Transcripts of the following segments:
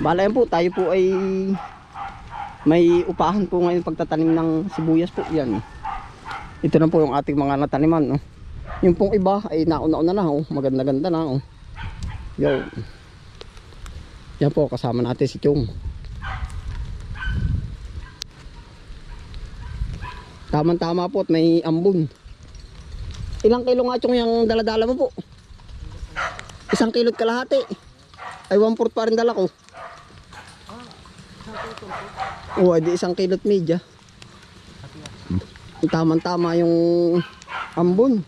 Bala yan po, tayo po ay may upahan po ngayon pagtatanim ng sibuyas po yan. Ito na po yung ating mga nataniman. No? Yung pong iba ay nauna-una na. Oh. Maganda-ganda na. Oh. Yo. Yan po, kasama natin si Chong. Tama-tama po at may ambon. Ilang kilo nga Chong yung daladala mo po? Isang kilot kalahati. Ay, one fourth pa rin dala ko. Oo, di isang kilot media. Tama-tama yung ambon.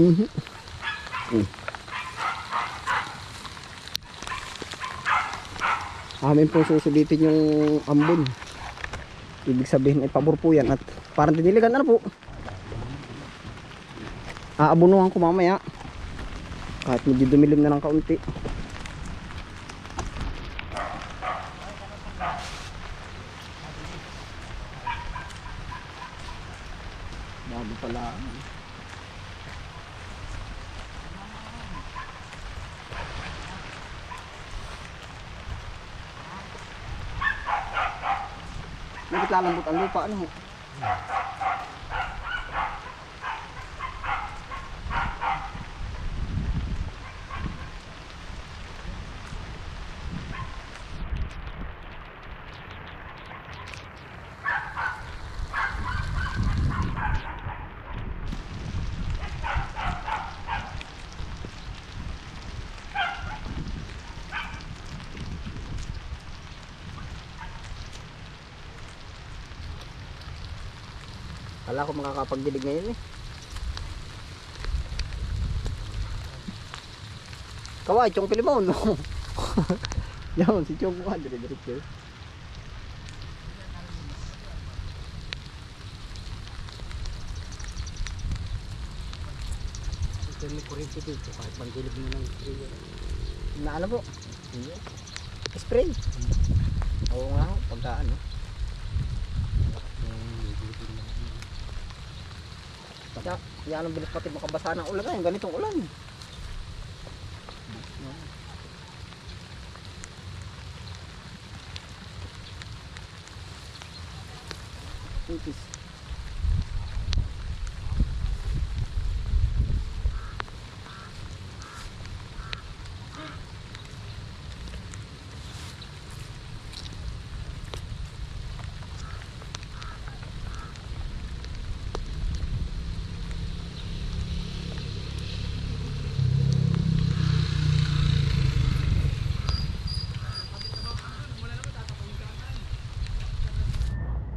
Mhm. Mm. Amin po susulitin yung ambon. Ibig sabihin ay pabor po yan at parang diniligan na po. Aabunuhan ko mamaya. Kahit medyo dumilim na ng kaunti. Bago pala. Bakit lalambot ang Kala ko makakapagdilig ngayon eh. Kaway, chong pilimon. Yan, si chong bukan, dire-diretso. Ito may kurente dito kahit pangdilig mo ng sprayer. Na ano po? Spray. Oo nga, ho, pagka Ya, yan ang bilis pati makabasa ng ulan ganitong ulan. Ipis.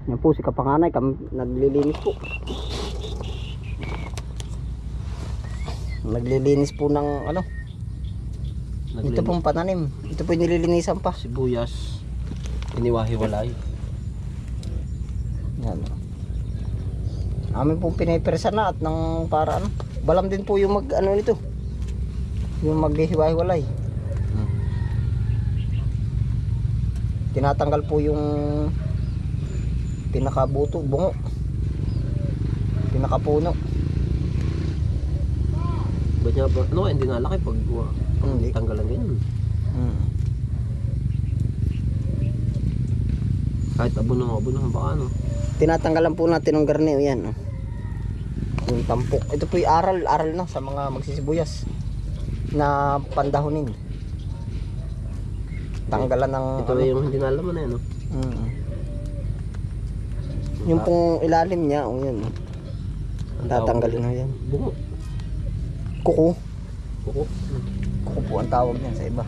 Yan po si Kapanganay, kam naglilinis po. Naglilinis po ng ano, ito pong pananim. Ito po yung nililinisan pa. sibuyas. Iniwahiwalay. Yan. Amin pong pinipersa na at ng para ano. Balam din po yung mag ano nito. Yung maghihiwa-hiwalay. Hmm. Tinatanggal po yung pinakabuto, bungo. Pinakapuno. Ba't niya ba? Ano, hindi nga laki pag uh, Hindi. tanggalan ganyan. Hmm. Kahit abuno, abuno, baka ano. Tinatanggalan po natin ng garneo yan. oh. Yung tampok. Ito po yung aral, aral na sa mga magsisibuyas na pandahonin. Tanggalan ng Ito ano, na yung hindi nalaman na yan, no? Mm. Yung pong ilalim niya, o yun. Tatanggalin na yan. Bungo. Kuko. Kuko. Kuko po ang tawag niyan sa iba.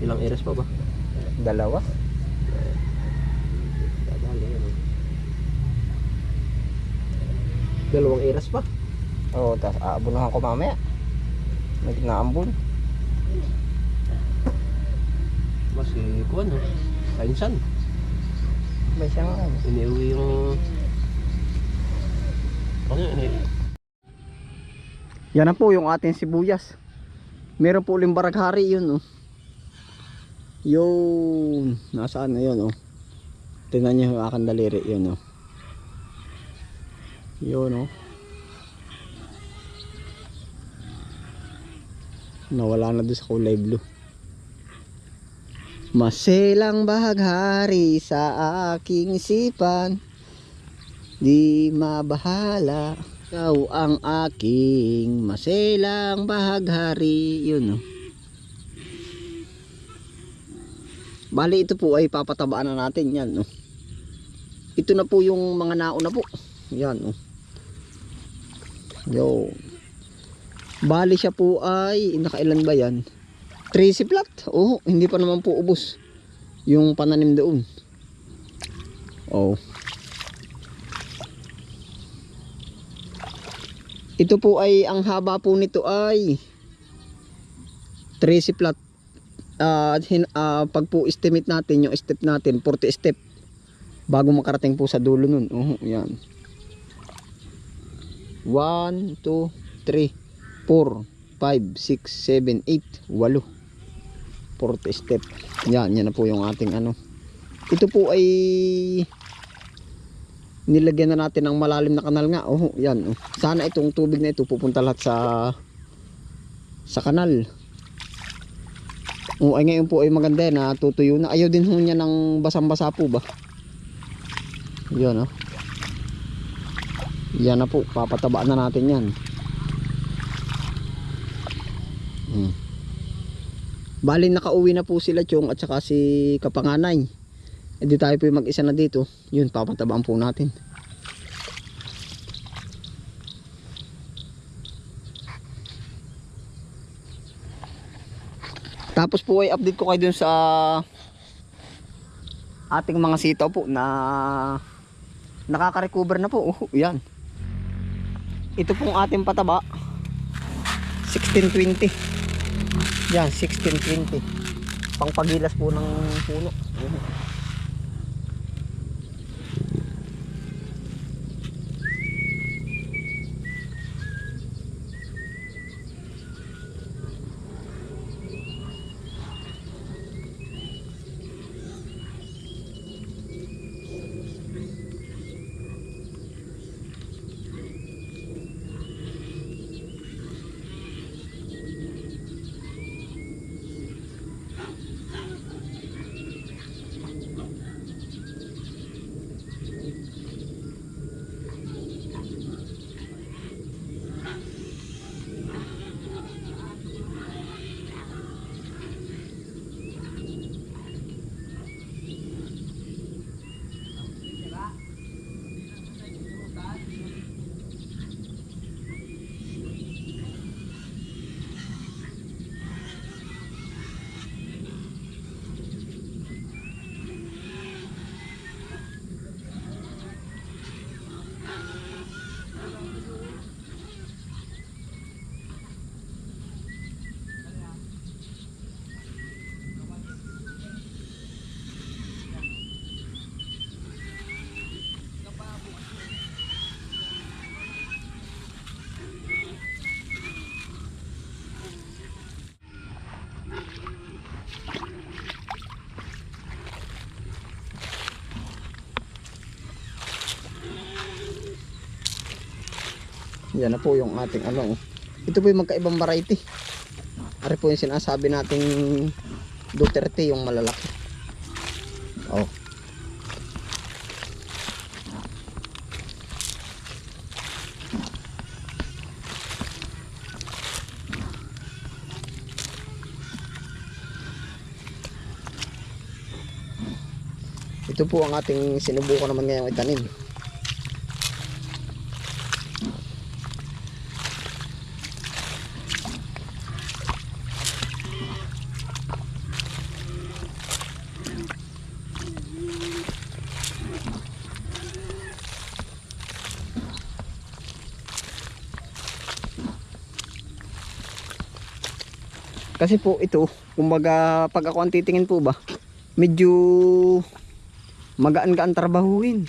Ilang eras pa ba? Dalawa. Dadali yan, oh. Dalawang eras pa. Oo, tapos aabunuhan ko mamaya. May naambun. Mas si Kuan, no? Kainsan. May siyang ano. Iniuwi yung... Ano yun? Ini- Yan na po yung ating sibuyas. Meron po uling baraghari yun. Oh. Yun. Nasaan na yun, oh. Tingnan niyo yung aking daliri. Yun, oh. Yun, oh. Nawala na doon sa kulay blue. Maselang bahaghari sa aking isipan. Di mabahala. Ikaw ang aking maselang bahaghari. Yun, oh. Bali ito po ay papatabaan na natin yan. No? Ito na po yung mga nauna po. Yan. No? Yo. Bali siya po ay nakailan ba yan? 30 plat. Oh, hindi pa naman po ubos. Yung pananim doon. Oh. Ito po ay ang haba po nito ay 30 plat hin, ah, pag po estimate natin yung step natin 40 step bago makarating po sa dulo nun oh, yan 1, 2, 3 4, 5, 6, 7, 8 8 40 step yan, yan na po yung ating ano ito po ay nilagyan na natin ng malalim na kanal nga oh, yan oh. sana itong tubig na ito pupunta lahat sa sa kanal Oo, ay ngayon po ay maganda na tutuyo na. Ayaw din ho niya ng basang-basa po ba? Yan oh. Yan na po, papatabaan na natin yan. Hmm. Bali nakauwi na po sila Chong at saka si Kapanganay. E di tayo po yung mag-isa na dito. Yun, papatabaan po natin. Tapos po ay update ko kayo dun sa ating mga sitaw po na nakaka-recover na po. Oh, yan. Ito pong ating pataba. 1620. Yan, 1620. Pangpagilas po ng puno. Yan. Na po yung ating ano. Ito po yung magkaibang variety. Ari po yung sinasabi nating Duterte yung malalaki. Oh. Ito po ang ating sinubukan naman ngayong itanim. Kasi po ito, kumbaga pag ako ang titingin po ba, medyo magaan-gaan trabahuin.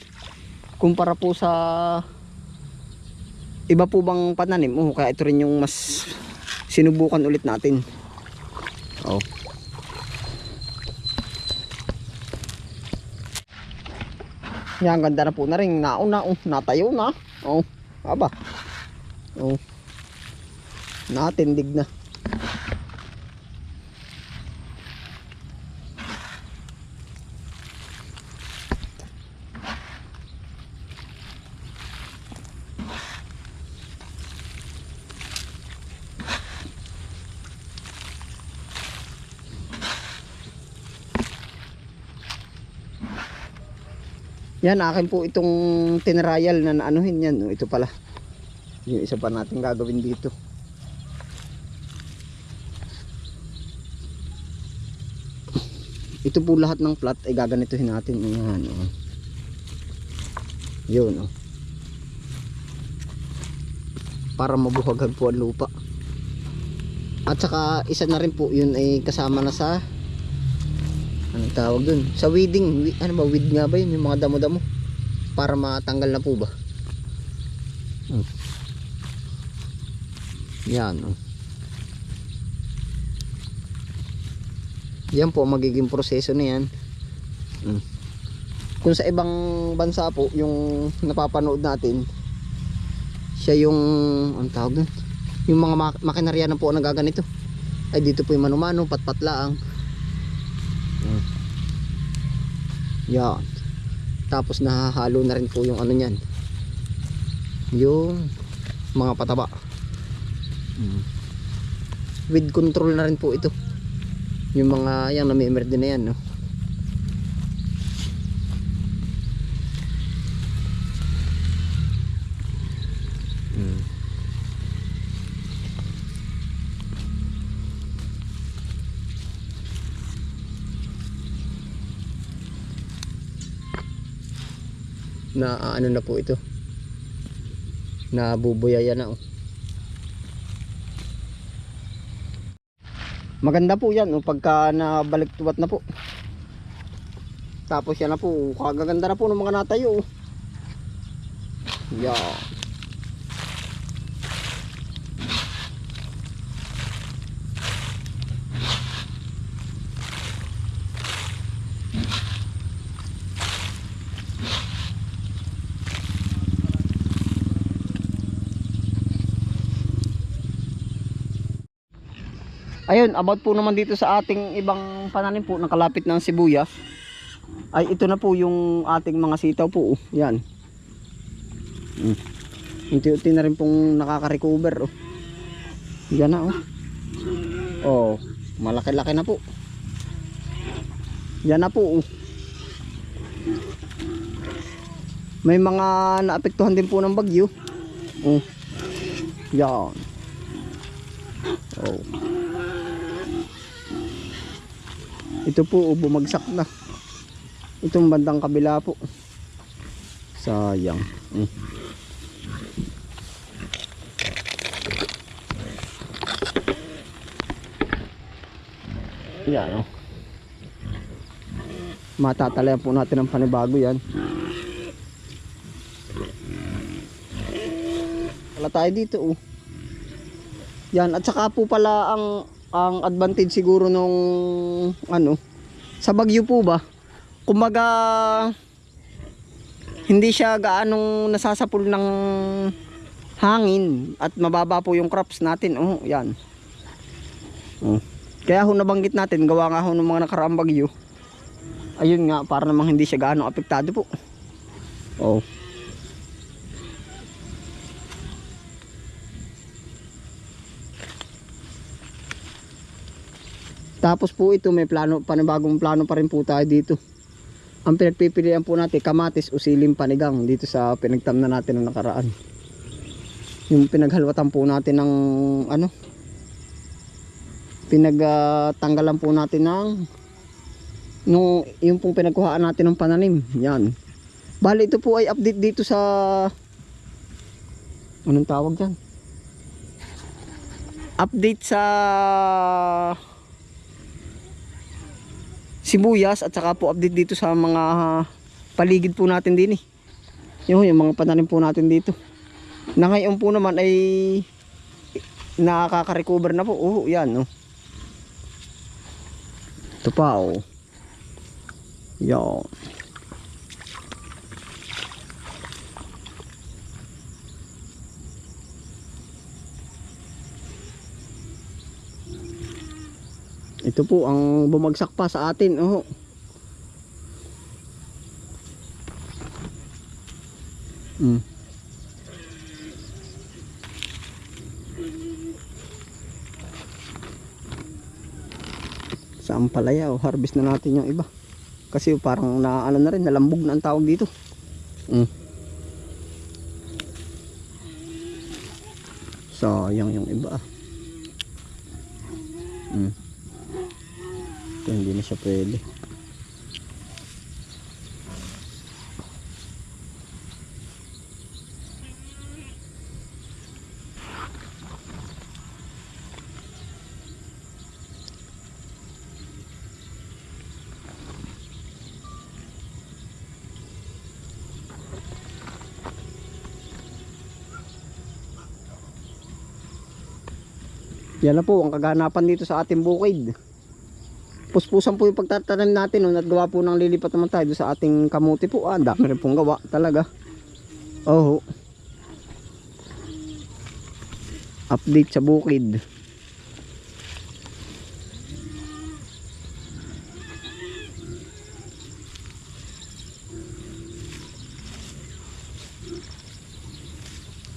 Kumpara po sa iba po bang pananim. Oh, kaya ito rin yung mas sinubukan ulit natin. Oh. Yan, ganda na po na rin. Nauna, oh, natayo na. Oh, aba. Oh. Natindig na. Yan, akin po itong tinrayal na naanuhin yan. Oh, ito pala. Yung isa pa natin gagawin dito. Ito po lahat ng plat ay gaganituhin natin. Yan, oh. Yun, oh. Para mabuhagan po ang lupa. At saka isa na rin po yun ay kasama na sa ano tawag dun? Sa weeding. Wi- Ano ba? Weed nga ba yun? Yung mga damo-damo. Para matanggal na po ba? Yan. Oh. Yan po magiging proseso na yan. Hmm. Kung sa ibang bansa po, yung napapanood natin, siya yung, ang tawag dun? Yung mga mak- makinarya na po ang nagaganito. Ay dito po yung manumano, patpatlaang. Mm. Yan. Tapos nahahalo na rin po yung ano niyan. Yung mga pataba. Mm. With control na rin po ito. Yung mga yan na may emergency na yan, no. Na ano na po ito na bubuyaya na oh. maganda po yan oh, pagka nabaliktuwat na po tapos yan na po kagaganda na po ng mga natayo oh. yan Ayun, about po naman dito sa ating ibang pananim po nakalapit ng sibuyas. Ay ito na po yung ating mga sitaw po. oh. Yan. Mm. Unti-unti na rin pong nakaka-recover. Oh. Yan na oh. Oh, malaki-laki na po. Yan na po. Oh. May mga naapektuhan din po ng bagyo. Oh. Yan. Oh. Ito po oh, bumagsak na. Itong bandang kabila po. Sayang. Mm. Yan oh. Matatalayan po natin ng panibago yan. Wala tayo dito oh. Yan at saka po pala ang ang advantage siguro nung ano sa Bagyo po ba kumaga hindi siya gaanong nasasapul ng hangin at mababa po yung crops natin. Oh yan. Oh. kaya ho nabanggit natin gawa nga ho ng mga nakaraang bagyo ayun nga para namang hindi siya gaano apektado po. Oh Tapos po ito may plano, panibagong plano pa rin po tayo dito. Ang pinagpipilian po natin, kamatis o silim panigang dito sa pinagtamna natin ng nakaraan. Yung pinaghalwatan po natin ng ano, pinagtanggalan po natin ng nung yung pong pinagkuhaan natin ng pananim. Yan. Bali ito po ay update dito sa anong tawag dyan? Update sa sibuyas at saka po update dito sa mga paligid po natin din eh. Yung, yung mga pananim po natin dito. Na ngayon po naman ay nakaka-recover na po. Oh, yan oh. Ito pa oh. Yan. Ito po ang bumagsak pa sa atin. Oh. Mm. Sa ampalaya, oh, harvest na natin yung iba. Kasi parang na ano na rin, nalambog na ang tawag dito. Mm. Sayang yung iba. Mm. Ito, hindi na siya pwede. Yan na po ang kaganapan dito sa ating bukid. Puspusan po yung pagtatanim natin. No? Nagawa po ng lilipat naman tayo sa ating kamuti po. Ah, dami rin pong gawa talaga. Oh. Update sa bukid.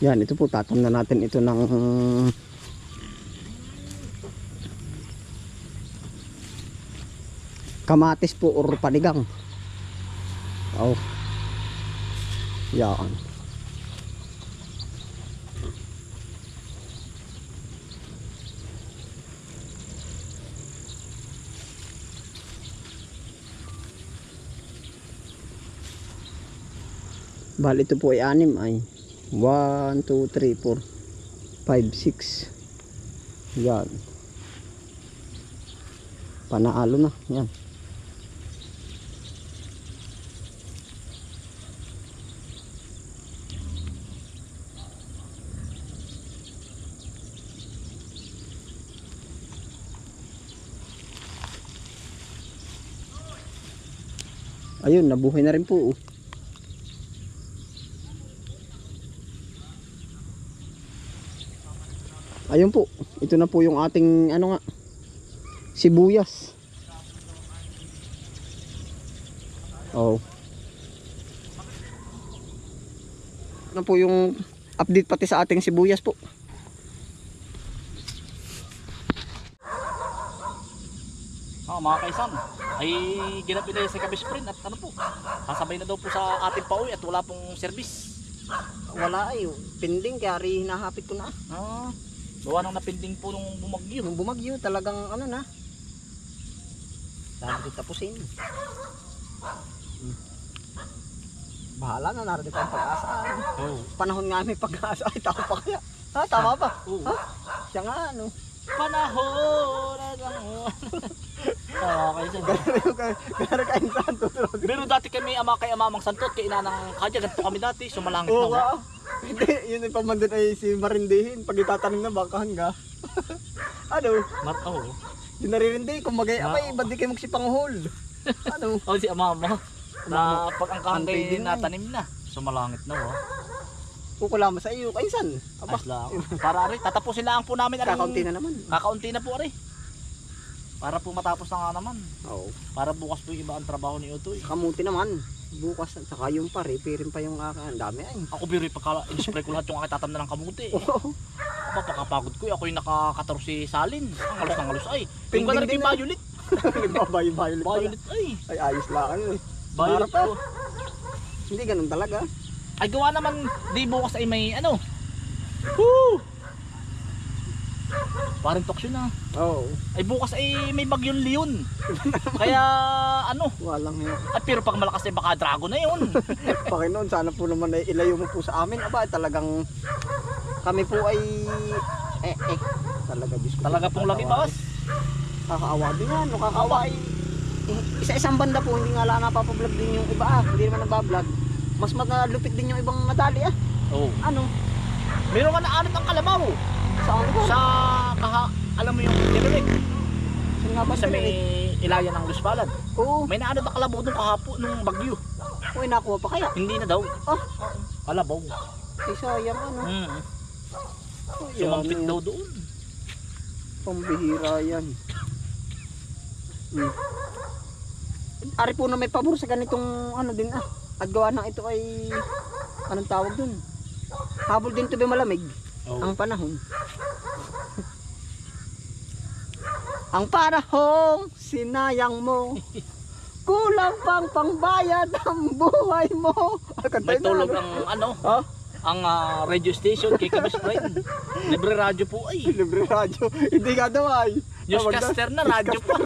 Yan, ito po tatam na natin ito ng kamatis po or panigang. Oh. Yan. Bali ito po ay anim ay 1, 2, 3, 4, 5, 6 yan panaalo na yan ayun nabuhay na rin po oh. ayun po ito na po yung ating ano nga sibuyas. Oh. Ano po yung update pati sa ating sibuyas po Ah, mga kaisan, ay ginapilay sa kabis sprint at ano po, sasabay na daw po sa ating pauwi at wala pong service. wala ay pending kaya rin hinahapit ko na Ah, gawa nang napinding po nung bumagyo. yung bumagyo talagang ano na dahil tapusin Hmm. bahala na narinig pa ang pag-asa Oh. panahon nga may pag-asa ay tama pa kaya ha tama ba Oo. ha siya nga ano Panahon at ang... Ah. Gara kain saan tuturog. Pero dati kami ama kay amamang santot, kay inanang kadya, ganito kami dati, sumalangit Oo na. nga. Hindi, yun yung pamandun ay si Marindihin. Pag itatanim na baka hangga. ano? Mat, oh. Yung naririndi, kung magay Ma- apay, ba't di kayo magsipanghol? ano? Oh, si amama. Na pag ang na eh. natanim na, sumalangit na, oh. Kukulama sa iyo. Kainsan? Aba, Ayos lang. Para rin, tatapusin lang po namin ang... kakaunti na naman. Kakaunti na po, ari. Para po matapos na nga naman. Oo. Para bukas po yung iba ang trabaho ni Utoy. Kamuti naman. Bukas, saka yung pa, ripirin pa yung aka. Ang dami ay. Ako biro pagka in-spray ko lahat yung aking tatam na ng kamuti. Oo. Ako pakapagod ko, ako yung nakakatorsi salin. Ang halos ng halos ay. Yung yung na. violet. Nagbabayo-bayo pala. Violet ay. Ay, ayos lang. Ano eh. Violet po. Hindi ganun talaga. Ay gawa naman, di bukas ay may ano. Woo! Parang toksyon na. Oo. Ay bukas ay may bagyong leon. Kaya ano, Walang yun. at pero pag malakas ay baka dragon na yun. Panginoon, sana po naman ay ilayo mo po sa amin. Aba, talagang kami po ay eh eh talaga Diyos ko. Talaga pong lagi bawas. Kakaawa din yan. Kakaawa ay eh, isa-isang banda po hindi nga lang napapablog din yung iba ah. Hindi naman nabablog. Mas malupit din yung ibang madali ah. Oh. Ano? Meron ka na anot ang kalabaw. Saan ba? Sa kaha, alam mo yung Derek, Saan nga ba sa may ilayan ng Luspalad. Oo. May naanot ang kalabaw nung kahapon nung bagyo. Uy, nakuha pa kaya? Hindi na daw. Ah, Kalabaw. ay sayang ano. Mm. Sumampit daw doon. Pambihira yan. Mm. Ari po na may pabor sa ganitong ano din ah. At gawa ng ito ay anong tawag dun? Habol din to malamig Oh. ang panahon. ang panahong sinayang mo. Kulang pang pangbayad ang buhay mo. May na, tulog ano? ang ano, Ha? ang ah, radio station kay Kabis Friend. Libre radyo po ay. Libre radyo. Hindi nga daw ay. Newscaster na radyo pa.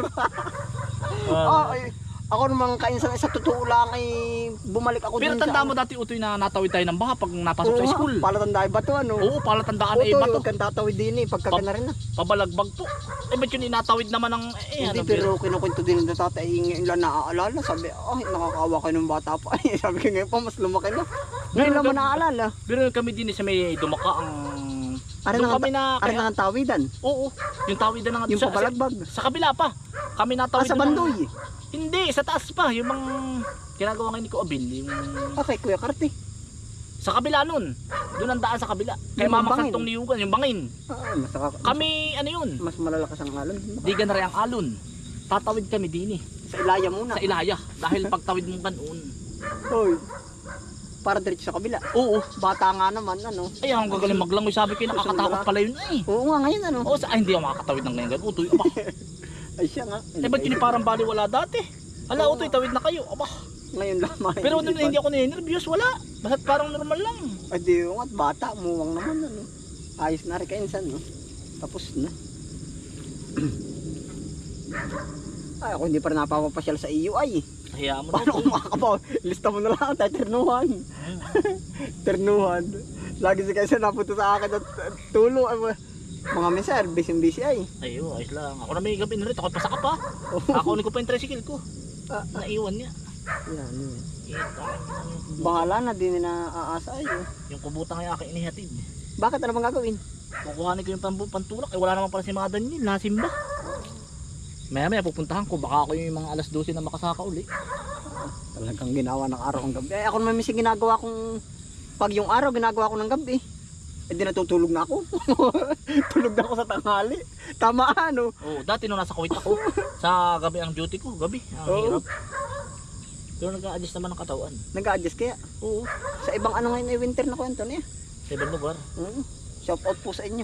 Ah, ay, ako naman kainsan sa totoo lang ay bumalik ako Pero dun tanda sa- mo dati utoy na natawid tayo ng baha pag napasok sa school. Palatandaan ba to ano? Oo, pala tandaan ay Oto, bato. huwag kang tatawid din eh, pagka Pa- na rin na. Pabalagbag po. Eh, ba't yun inatawid naman ng... Eh, Hindi, ano, pero kinukwento din ng tatay, eh, ngayon lang naaalala. Sabi, ay, nakakawa kayo ng bata pa. sabi ko ngayon pa, mas lumaki na. Ngayon lang mo naaalala. Pero kami din sa may dumaka ang... Doon na kami na... Kaya, na tawidan. oo, yung tawidan na nga. Yung sa, papalagbag. Sa, sa kabila pa. Kami Ah, natawid sa na ng- bandoy. Hindi, sa taas pa. Yung mga ginagawa ngayon ni Ko Abil. Yung Okay, Kuya Karte. sa kabila nun. Doon ang daan sa kabila. Kay Yung Mama bangin. Santong Niyugan, yung bangin. Ah, mas, nakaka- Kami, ano yun? mas malalakas ang alon. Di na rin ang alon. Tatawid kami din eh. Sa Ilaya muna. Sa Ilaya. Dahil pagtawid mo ganoon. Hoy. Para diretso sa kabila. Oo. Bata nga naman, ano. Ay, ang gagaling maglangoy. Sabi ko, nakakatakot pala yun eh. Oo nga, ngayon ano. Oo, sa, ay, hindi ako makakatawid ng ngayon. Utoy, aba. Ay siya nga. Eh, ba't yun parang bali wala dati? Hala, Oo utoy, tawid na kayo. Aba. Ngayon lamang. Pero ano, hindi ako nervyos wala. Basta't parang normal lang. Ay di yung at bata, muwang naman ano. Ayos na rin kainsan, no? Tapos na. ay, ako hindi pa rin napapapasyal sa iyo ay. Kaya mo Paano kung makakapaw? Lista mo na lang, tayo ternuhan. ternuhan. Lagi si kainsan napunta sa akin at at tulo. Ay, mga- mga miser, busy-busy ay. Ayo, ayos lang. Ako na may gabi na rin. Ako pa sa kapa. Ako ko pa yung tricycle ko. Ah, ah, Naiwan niya. yan. Ito, Bahala na, din na aasa ay. oh. yung kubutang ay aking inihatid. Bakit ano bang gagawin? Kukuhanin ko yung pambu pantulak. Eh, wala naman pala si mga Daniel. Nasimba. Maya maya pupuntahan ko. Baka ako yung mga alas 12 na makasaka uli. Talagang ginawa ng araw ang gabi. Eh, ako naman minsan ginagawa kong pag yung araw ginagawa ko ng gabi. Eh di natutulog na ako. Tulog na ako sa tanghali. Tama ano. Oo, dati nung nasa Kuwait ako, sa gabi ang duty ko, gabi. Ang Oo. hirap. Pero nag-a-adjust naman ang katawan. Nag-adjust kaya. Oo, Sa ibang ano ngayon ay winter na kwento niya. sa ibang lugar. Mm. Shout out po sa inyo.